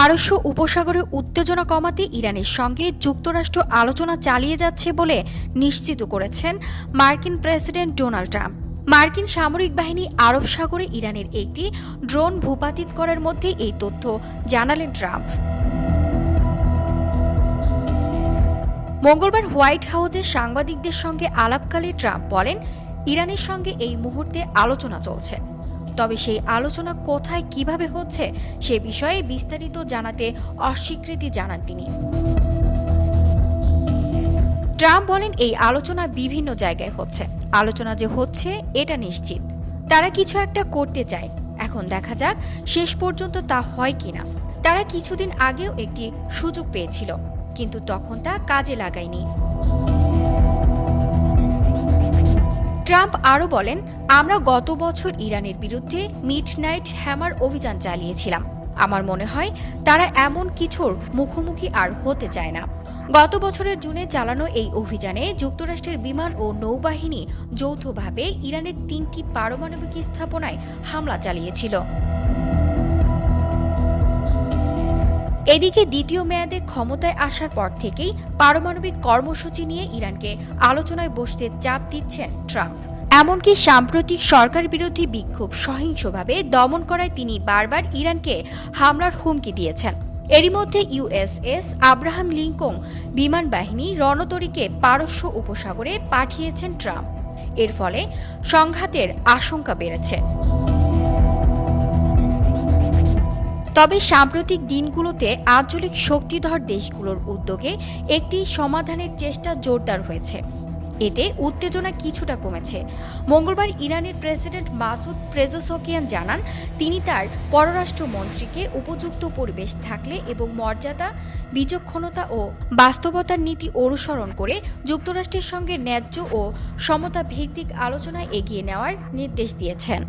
পারস্য উপসাগরে উত্তেজনা কমাতে ইরানের সঙ্গে যুক্তরাষ্ট্র আলোচনা চালিয়ে যাচ্ছে বলে নিশ্চিত করেছেন মার্কিন প্রেসিডেন্ট ডোনাল্ড ট্রাম্প। মার্কিন সামরিক বাহিনী আরব সাগরে ইরানের একটি ড্রোন ভূপাতিত করার মধ্যে এই তথ্য জানালেন ট্রাম্প। মঙ্গলবার হোয়াইট হাউসে সাংবাদিকদের সঙ্গে আলাপকালে ট্রাম্প বলেন, ইরানের সঙ্গে এই মুহূর্তে আলোচনা চলছে। তবে সেই আলোচনা কোথায় কীভাবে হচ্ছে সে বিষয়ে বিস্তারিত জানাতে অস্বীকৃতি জানান তিনি। ট্রাম্প বলেন এই আলোচনা বিভিন্ন জায়গায় হচ্ছে। আলোচনা যে হচ্ছে, এটা নিশ্চিত। তারা কিছু একটা করতে চায়। এখন দেখা যাক শেষ পর্যন্ত তা হয় কিনা। তারা কিছুদিন আগেও একটি সুযোগ পেয়েছিল, কিন্তু তখন তা কাজে লাগায়নি। ট্রাম্প আরও বলেন আমরা গত বছর ইরানের বিরুদ্ধে মিড নাইট হ্যামার অভিযান চালিয়েছিলাম। আমার মনে হয় তারা এমন কিছুর মুখোমুখি আর হতে চায় না। গত বছরের জুনে চালানো এই অভিযানে যুক্তরাষ্ট্রের বিমান ও নৌবাহিনী যৌথভাবে ইরানের তিনটি পারমাণবিক স্থাপনায় হামলা চালিয়েছিল। এদিকে দ্বিতীয় মেয়াদে ক্ষমতায় আসার পর থেকেই পারমাণবিক কর্মসূচি নিয়ে ইরানকে আলোচনায় বসতে চাপ দিচ্ছেন ট্রাম্প। এমনকি সাম্প্রতিক সরকার বিরোধী বিক্ষোভ সহিংসভাবে দমন করায় তিনি বারবার ইরানকে হামলার হুমকি দিয়েছেন। এরই মধ্যে ইউএসএস আব্রাহাম লিঙ্কন বিমান বাহিনী রণতরীকে পারস্য উপসাগরে পাঠিয়েছেন ট্রাম্প। এর ফলে সংঘাতের আশঙ্কা বেড়েছে। তবে সাম্প্রতিক দিনগুলোতে আঞ্চলিক শক্তিধর দেশগুলোর উদ্যোগে একটি সমাধানের চেষ্টা জোরদার হয়েছে। এতে উত্তেজনা কিছুটা কমেছে। মঙ্গলবার ইরানের প্রেসিডেন্ট মাসুদ প্রেজোসকিয়ান জানান, তিনি তার পররাষ্ট্রমন্ত্রীকে উপযুক্ত পরিবেশ থাকলে এবং মর্যাদা, বিচক্ষণতা ও বাস্তবতার নীতি অনুসরণ করে যুক্তরাষ্ট্রের সঙ্গে ন্যায্য ও সমতা ভিত্তিক আলোচনায় এগিয়ে নেওয়ার নির্দেশ দিয়েছেন।